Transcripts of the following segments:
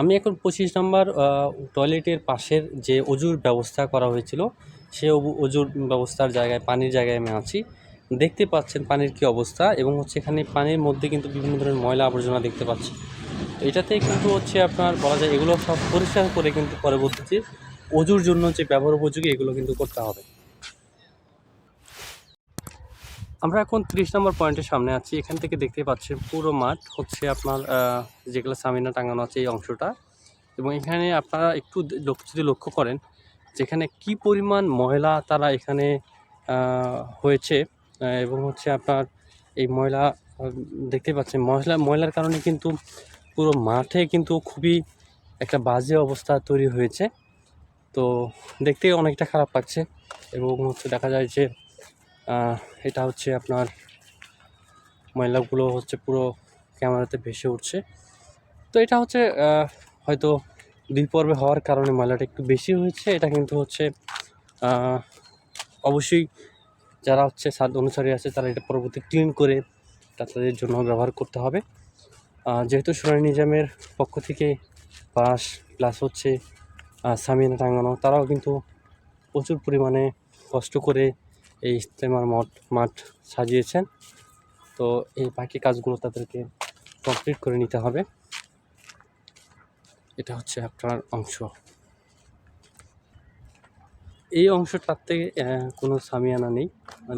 আমি এখন পঁচিশ নম্বর টয়লেটের পাশের যে অজুর ব্যবস্থা করা হয়েছিল, সে অজুর ব্যবস্থার জায়গায়, পানির জায়গায় আমি আছি। দেখতে পাচ্ছেন পানির কি অবস্থা এবং হচ্ছে এখানে পানির মধ্যে কিন্তু বিভিন্ন ধরনের ময়লা আবর্জনা দেখতে পাচ্ছি। এটাতে কিন্তু হচ্ছে আপনার বলা যায় এগুলো সব পরিষ্কার করে কিন্তু পরবর্তীতে অজুর জন্য যে ব্যবহার উপযোগী এগুলো কিন্তু করতে হবে। আমরা এখন ত্রিশ নম্বর পয়েন্টের সামনে আছি। এখান থেকে দেখতে পাচ্ছেন পুরো মাঠ হচ্ছে আপনার যেগুলো সামিনা টাঙানো আছে এই অংশটা। এবং এখানে আপনারা একটু যদি লক্ষ্য করেন, যেখানে কি পরিমাণ ময়লা তারা এখানে হয়েছে এবং হচ্ছে আপনার এই ময়লা দেখতে পাচ্ছেন ময়লা ময়লার কারণে কিন্তু পুরো মাঠে কিন্তু খুবই একটা বাজে অবস্থা তৈরি হয়েছে। তো দেখতে অনেকটা খারাপ লাগছে এবং হচ্ছে দেখা যায় যে এটা হচ্ছে আপনার ময়লাগুলো হচ্ছে পুরো ক্যামেরাতে ভেসে উঠছে। তো এটা হচ্ছে হয়তো দুই পর্বে হওয়ার কারণে ময়লাটা একটু বেশি হয়েছে। এটা কিন্তু হচ্ছে অবশ্যই যারা হচ্ছে সাদ অনুসারী আছে, তারা এটা পরবর্তী ক্লিন করে তাদের জন্য ব্যবহার করতে হবে। যেহেতু সোনালী নিজামের পক্ষ থেকে বাস প্লাস হচ্ছে সামিনা টাঙানো, তারাও কিন্তু প্রচুর পরিমাণে কষ্ট করে এই ইস্তেমার মঠ, মাঠ সাজিয়েছেন। তো এই বাকি কাজগুলো তাদেরকে কমপ্লিট করে নিতে হবে। এটা হচ্ছে আপনার অংশ। এই অংশটার থেকে কোনো সামিয়ানা নেই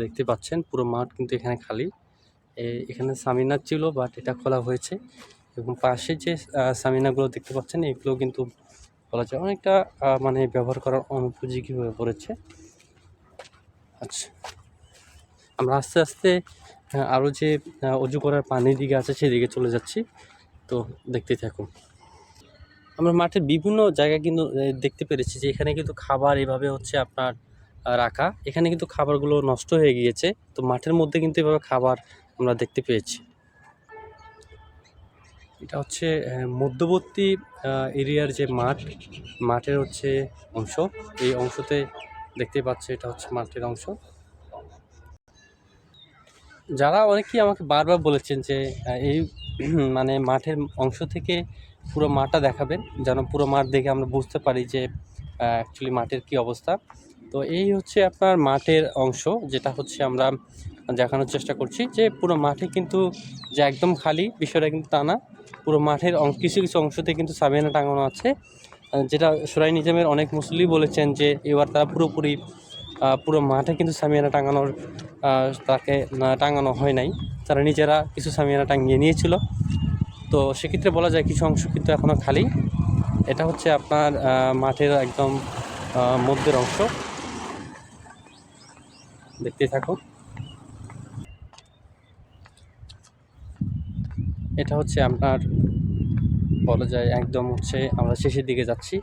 দেখতে পাচ্ছেন, পুরো মাঠ কিন্তু এখানে খালি। এখানে সামিনা ছিল বাট এটা খোলা হয়েছে। এবং পাশে যে সামিনাগুলো দেখতে পাচ্ছেন, এগুলো কিন্তু বলা যায় অনেকটা মানে ব্যবহার করার অনুপযোগী হয়ে পড়েছে। আচ্ছা। আমরা আস্তে আস্তে আরও যে অজু করার পানির দিকে আছে সেদিকে চলে যাচ্ছি। তো দেখতে থাকুন। আমরা মাঠের বিভিন্ন জায়গায় কিন্তু দেখতে পেরেছি যে এখানে কিন্তু খাবার এভাবে হচ্ছে আপনার রাখা। এখানে কিন্তু খাবারগুলো নষ্ট হয়ে গিয়েছে। তো মাঠের মধ্যে কিন্তু এভাবে খাবার আমরা দেখতে পেয়েছি। এটা হচ্ছে মধ্যবর্তী এরিয়ার যে মাঠ, মাঠের হচ্ছে অংশ। এই অংশতে দেখতে পাচ্ছে, এটা হচ্ছে মাঠের অংশ। যারা অনেকেই আমাকে বারবার বলেছেন যে এই মানে মাঠের অংশ থেকে পুরো মাঠটা দেখাবেন, যেন পুরো মাঠ দেখে আমরা বুঝতে পারি যে অ্যাকচুয়ালি মাঠের কি অবস্থা। তো এই হচ্ছে আপনার মাঠের অংশ, যেটা হচ্ছে আমরা দেখানোর চেষ্টা করছি যে, পুরো মাঠে কিন্তু যে একদম খালি, বিষয়টা কিন্তু তা না। পুরো মাঠের কিছু কিছু অংশতে কিন্তু সাবিয়ানা টাঙানো আছে। যেটা সুরাই নিজামের অনেক মুসলি বলেছেন যে এবার তারা পুরোপুরি পুরো মাঠে কিন্তু সামিয়ানা টাঙানোর তাকে টাঙানো হয় নাই। তারা নিজেরা কিছু সামিয়ানা টাঙিয়ে নিয়েছিল। তো সেক্ষেত্রে বলা যায় কিছু অংশ কিন্তু এখনও খালি। এটা হচ্ছে আপনার মাঠের একদম মধ্যের অংশ। দেখতে থাকুন। এটা হচ্ছে আপনার বলা যায় একদম হচ্ছে আমরা শেষের দিকে যাচ্ছি,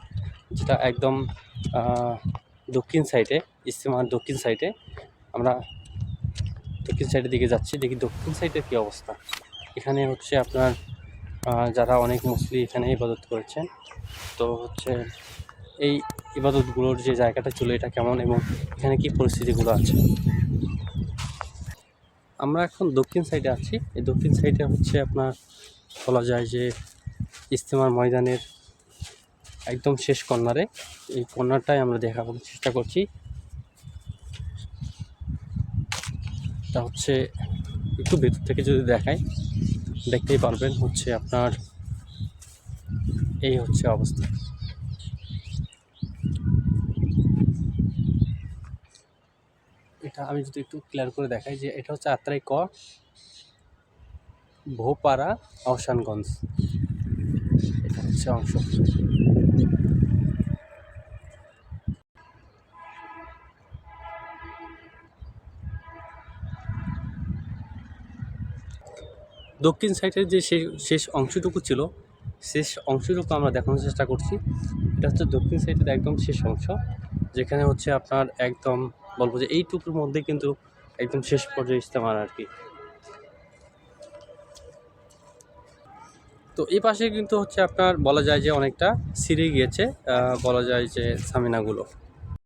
যেটা একদম দক্ষিণ সাইডে ইস্তেমার দক্ষিণ সাইডে আমরা দক্ষিণ সাইডের দিকে যাচ্ছি, দেখি দক্ষিণ সাইডের কী অবস্থা। এখানে হচ্ছে আপনার যারা অনেক মুসলি এখানে ইবাদত করেছেন, তো হচ্ছে এই ইবাদতগুলোর যে জায়গাটা ছিল এটা কেমন এবং এখানে কি পরিস্থিতিগুলো আছে? আমরা এখন দক্ষিণ সাইডে আছি, এই দক্ষিণ সাইডে হচ্ছে আপনার বলা যায় যে ইস্তেমার ময়দানের একদম শেষ কর্নারে। এই কর্নারটাই আমরা দেখানোর চেষ্টা করছি। তা হচ্ছে, একটু ভেতর থেকে যদি দেখাই, দেখতেই পারবেন হচ্ছে আপনার, এই হচ্ছে অবস্থা। এটা আমি যদি একটু ক্লিয়ার করে দেখাই যে এটা হচ্ছে আত্রাই ক, ভোপাড়া অবসানগঞ্জ হচ্ছে অংশ। দক্ষিণ সাইডের যে শেষ অংশটুকু ছিল, শেষ অংশটুকু আমরা দেখানোর চেষ্টা করছি। এটা হচ্ছে দক্ষিণ সাইডের একদম শেষ অংশ, যেখানে হচ্ছে আপনার একদম বলব যে এইটুকুর মধ্যে কিন্তু একদম শেষ পর্যায়ে ইস্তেমার আর কি। তো এই পাশে কিন্তু হচ্ছে আপনার বলা যায় যে অনেকটা সিঁড়ে গিয়েছে বলা যায় যে সামিনাগুলো।